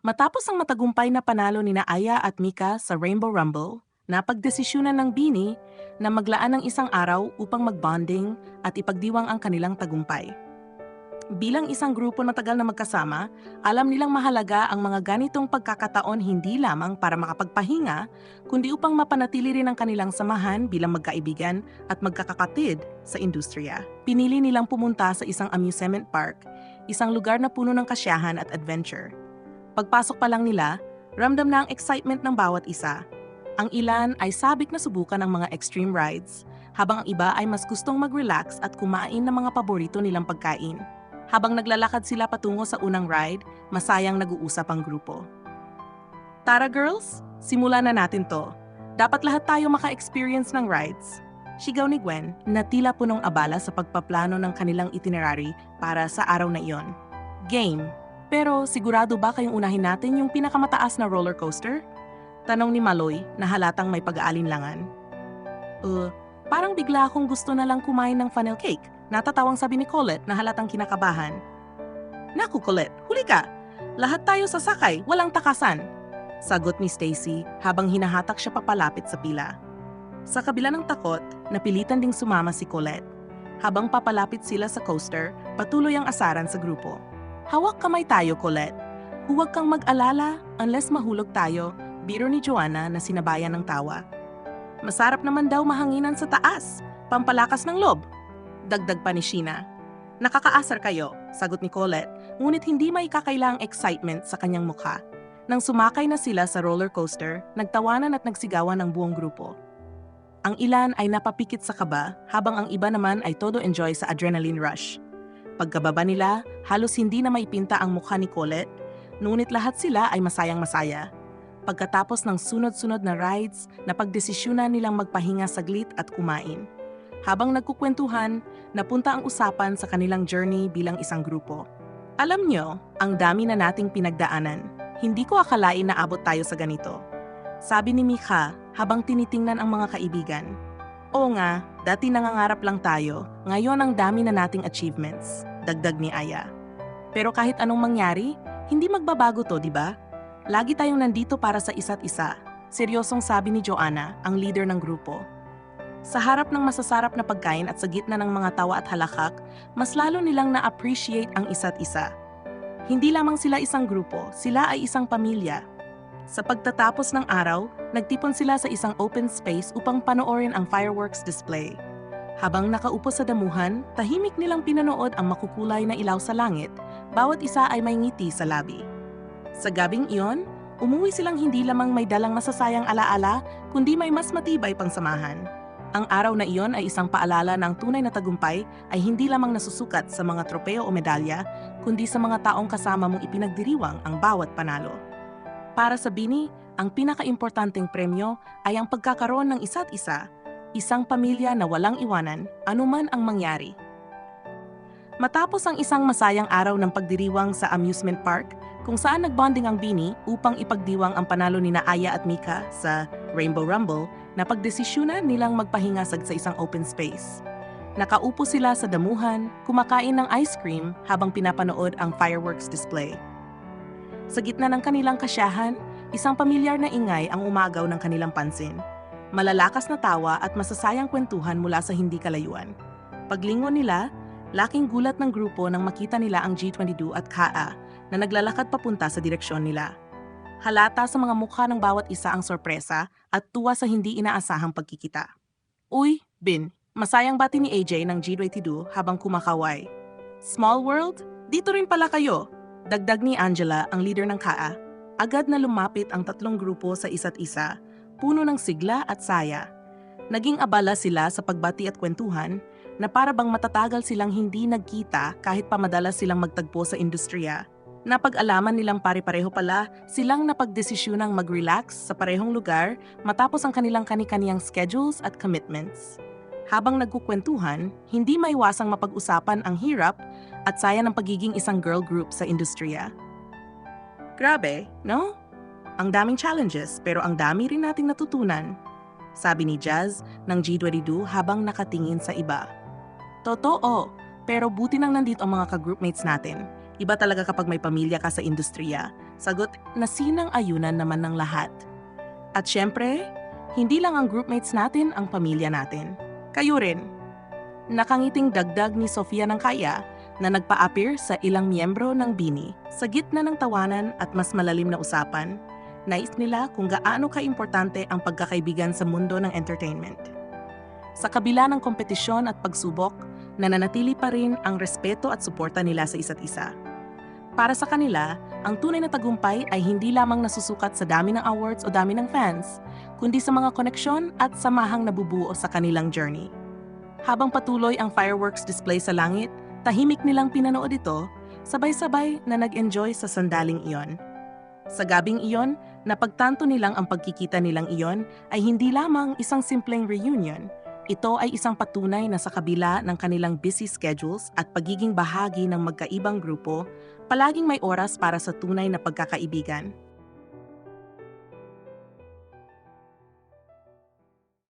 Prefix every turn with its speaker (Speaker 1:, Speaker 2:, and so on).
Speaker 1: Matapos ang matagumpay na panalo ni Aya at Mika sa Rainbow Rumble, napagdesisyonan ng Bini na maglaan ng isang araw upang magbonding at ipagdiwang ang kanilang tagumpay. Bilang isang grupo na tagal na magkasama, alam nilang mahalaga ang mga ganitong pagkakataon hindi lamang para makapagpahinga, kundi upang mapanatili rin ang kanilang samahan bilang magkaibigan at magkakakatid sa industriya. Pinili nilang pumunta sa isang amusement park, isang lugar na puno ng kasyahan at adventure. Pagpasok pa lang nila, ramdam na ang excitement ng bawat isa. Ang ilan ay sabik na subukan ang mga extreme rides, habang ang iba ay mas gustong mag-relax at kumain ng mga paborito nilang pagkain. Habang naglalakad sila patungo sa unang ride, masayang nag-uusap ang grupo. Tara girls, simulan na natin to. Dapat lahat tayo maka-experience ng rides. Sigaw ni Gwen na tila punong abala sa pagpaplano ng kanilang itinerary para sa araw na iyon. Game. Pero sigurado ba kayong unahin natin yung pinakamataas na roller coaster? Tanong ni Maloy na halatang may pag-aalinlangan. Uh, parang bigla akong gusto na lang kumain ng funnel cake. Natatawang sabi ni Colette na halatang kinakabahan. Naku Colette, huli ka! Lahat tayo sasakay, walang takasan. Sagot ni Stacy habang hinahatak siya papalapit sa pila. Sa kabila ng takot, napilitan ding sumama si Colette. Habang papalapit sila sa coaster, patuloy ang asaran sa grupo. Hawak kamay tayo, Colette. Huwag kang mag-alala unless mahulog tayo, biro ni Joanna na sinabayan ng tawa. Masarap naman daw mahanginan sa taas, pampalakas ng lob. Dagdag pa ni Sheena. Nakakaasar kayo, sagot ni Colette, ngunit hindi may kakailang excitement sa kanyang mukha. Nang sumakay na sila sa roller coaster, nagtawanan at nagsigawan ng buong grupo. Ang ilan ay napapikit sa kaba, habang ang iba naman ay todo enjoy sa adrenaline rush. Pagkababa nila, halos hindi na maipinta ang mukha ni Colette, ngunit lahat sila ay masayang masaya. Pagkatapos ng sunod-sunod na rides, napagdesisyunan nilang magpahinga saglit at kumain. Habang nagkukwentuhan, napunta ang usapan sa kanilang journey bilang isang grupo. Alam nyo, ang dami na nating pinagdaanan. Hindi ko akalain na abot tayo sa ganito. Sabi ni Mika habang tinitingnan ang mga kaibigan. Oo nga, dati nangangarap lang tayo, ngayon ang dami na nating achievements, dagdag ni Aya. Pero kahit anong mangyari, hindi magbabago to, di ba? Lagi tayong nandito para sa isa't isa, seryosong sabi ni Joanna, ang leader ng grupo. Sa harap ng masasarap na pagkain at sa gitna ng mga tawa at halakak, mas lalo nilang na-appreciate ang isa't isa. Hindi lamang sila isang grupo, sila ay isang pamilya. Sa pagtatapos ng araw, nagtipon sila sa isang open space upang panoorin ang fireworks display. Habang nakaupo sa damuhan, tahimik nilang pinanood ang makukulay na ilaw sa langit, bawat isa ay may ngiti sa labi. Sa gabing iyon, umuwi silang hindi lamang may dalang masasayang alaala, kundi may mas matibay pang samahan. Ang araw na iyon ay isang paalala ng tunay na tagumpay ay hindi lamang nasusukat sa mga tropeo o medalya, kundi sa mga taong kasama mong ipinagdiriwang ang bawat panalo. Para sa Bini, ang pinakaimportanteng premyo ay ang pagkakaroon ng isa't isa, isang pamilya na walang iwanan, anuman ang mangyari. Matapos ang isang masayang araw ng pagdiriwang sa amusement park, kung saan nagbonding ang Bini upang ipagdiwang ang panalo ni na Aya at Mika sa Rainbow Rumble, napagdesisyunan nilang magpahinga sa isang open space. Nakaupo sila sa damuhan, kumakain ng ice cream habang pinapanood ang fireworks display. Sa gitna ng kanilang kasyahan, isang pamilyar na ingay ang umagaw ng kanilang pansin. Malalakas na tawa at masasayang kwentuhan mula sa hindi kalayuan. Paglingon nila, laking gulat ng grupo nang makita nila ang G22 at KA na naglalakad papunta sa direksyon nila. Halata sa mga mukha ng bawat isa ang sorpresa at tuwa sa hindi inaasahang pagkikita. Uy, Bin, masayang bati ni AJ ng G22 habang kumakaway. Small world? Dito rin pala kayo. Dagdag ni Angela, ang leader ng KA. Agad na lumapit ang tatlong grupo sa isa't isa, puno ng sigla at saya. Naging abala sila sa pagbati at kwentuhan na para bang matatagal silang hindi nagkita kahit pa madalas silang magtagpo sa industriya. Napag-alaman nilang pare-pareho pala silang napagdesisyunang mag-relax sa parehong lugar matapos ang kanilang kani-kaniyang schedules at commitments. Habang nagkukwentuhan, hindi maiwasang mapag-usapan ang hirap at saya ng pagiging isang girl group sa industriya. Grabe, no? Ang daming challenges pero ang dami rin nating natutunan. Sabi ni Jazz ng G22 habang nakatingin sa iba. Totoo, pero buti nang nandito ang mga ka-groupmates natin Iba talaga kapag may pamilya ka sa industriya. Sagot, nasinang ayunan naman ng lahat. At syempre, hindi lang ang groupmates natin ang pamilya natin. Kayo rin. Nakangiting dagdag ni Sofia ng kaya na nagpa-appear sa ilang miyembro ng Bini. Sa gitna ng tawanan at mas malalim na usapan, nais nila kung gaano ka-importante ang pagkakaibigan sa mundo ng entertainment. Sa kabila ng kompetisyon at pagsubok, nananatili pa rin ang respeto at suporta nila sa isa't isa. Para sa kanila, ang tunay na tagumpay ay hindi lamang nasusukat sa dami ng awards o dami ng fans, kundi sa mga koneksyon at samahang nabubuo sa kanilang journey. Habang patuloy ang fireworks display sa langit, tahimik nilang pinanood ito, sabay-sabay na nag-enjoy sa sandaling iyon. Sa gabing iyon, napagtanto nilang ang pagkikita nilang iyon ay hindi lamang isang simpleng reunion, ito ay isang patunay na sa kabila ng kanilang busy schedules at pagiging bahagi ng magkaibang grupo, palaging may oras para sa tunay na pagkakaibigan.